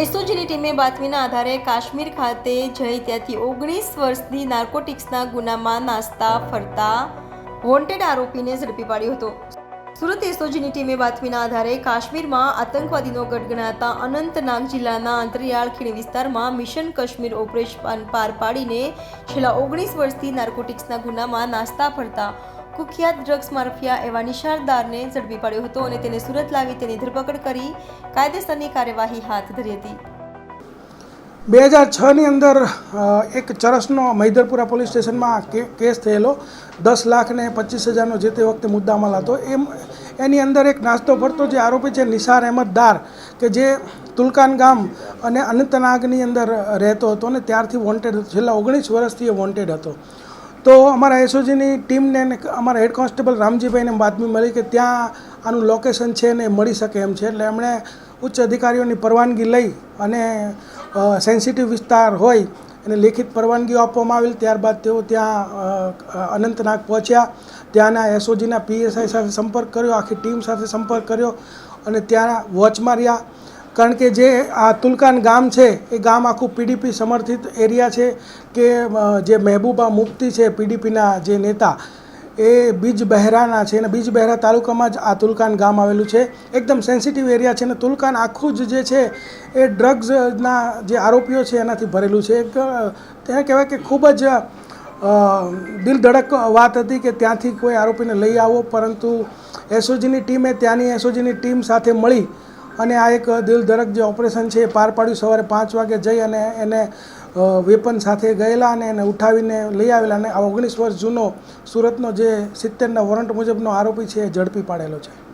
એસઓજીની ટીમે બાતમીના આધારે કાશ્મીર ખાતે જઈ ત્યાંથી ઓગણીસ વર્ષની નાર્કોટિક્સના ગુનામાં નાસ્તા ફરતા વોન્ટેડ આરોપીને ઝડપી પાડ્યો હતો. સુરત એસઓજીની ટીમે બાતમીના આધારે કાશ્મીરમાં આતંકવાદીનો ગઢ ગણાતા અનંતનાગ જિલ્લાના અંતરિયાળ ખીણ વિસ્તારમાં મિશન કાશ્મીર ઓપરેશન પાર પાડીને છેલ્લા ઓગણીસ વર્ષથી નાર્કોટિક્સના ગુનામાં નાસ્તા ફરતા કુખ્યાત ડ્રગ્સ માફિયા એવા નિશાળદારને ઝડપી પાડ્યો હતો અને તેને સુરત લાવી તેની ધરપકડ કરી કાયદેસરની કાર્યવાહી હાથ ધરી હતી. બે હજાર છની અંદર એક ચરસનો મૈદરપુરા પોલીસ સ્ટેશનમાં કેસ થયેલો. દસ લાખ ને પચીસ હજારનો જે તે વખતે મુદ્દામાલ હતો. એમ, એની અંદર એક નાસ્તો ફરતો જે આરોપી છે નિસાર અહેમદ દાર કે જે તુલકાન ગામ અને અનંતનાગની અંદર રહેતો હતો અને ત્યારથી વોન્ટેડ છેલ્લા ઓગણીસ વર્ષથી એ વોન્ટેડ હતો. તો અમારા એસઓજીની ટીમને અમારા હેડ કોન્સ્ટેબલ રામજીભાઈને બાતમી મળી કે ત્યાં આનું લોકેશન છે ને મળી શકે એમ છે. એટલે એમણે ઉચ્ચ અધિકારીઓની પરવાનગી લઈ અને સેન્સિટિવ વિસ્તાર હોય એને લેખિત પરવાનગીઓ આપવામાં આવેલ. ત્યારબાદ તેઓ ત્યાં અનંતનાગ પહોંચ્યા. ત્યાંના એસઓજીના પીએસઆઈ સાથે સંપર્ક કર્યો, આખી ટીમ સાથે સંપર્ક કર્યો અને ત્યાં વોચમાં રહ્યા કારણ કે જે આ તુલકાન ગામ છે, એ ગામ આખું પીડીપી સમર્થિત એરિયા છે કે જે મહેબૂબા મુફ્તી છે પીડીપીના જે નેતા, એ બીજ બહેરાના છે અને બીજ બહેરા તાલુકામાં જ આ તુલકાન ગામ આવેલું છે. એકદમ સેન્સિટિવ એરિયા છે અને તુલકાન આખું જ જે છે, એ ડ્રગ્સના જે આરોપીઓ છે એનાથી ભરેલું છે. એક તેને કહેવાય કે ખૂબ જ દિલધડક દિલ ધડક વાત હતી કે ત્યાંથી કોઈ આરોપીને લઈ આવો, પરંતુ એસઓજીની ટીમે ત્યાંની એસઓજીની ટીમ સાથે મળી અને આ એક દિલધડક જે ઓપરેશન છે એ પાર પાડ્યું સવારે પાંચ વાગે જઈ અને એને વેપન સાથે ગયેલા અને એને ઉઠાવીને લઈ આવેલા અને આ ઓગણીસ વર્ષ જૂનો સુરતનો જે સિત્તેરના વોરંટ મુજબનો આરોપી છે એ ઝડપી પાડેલો છે.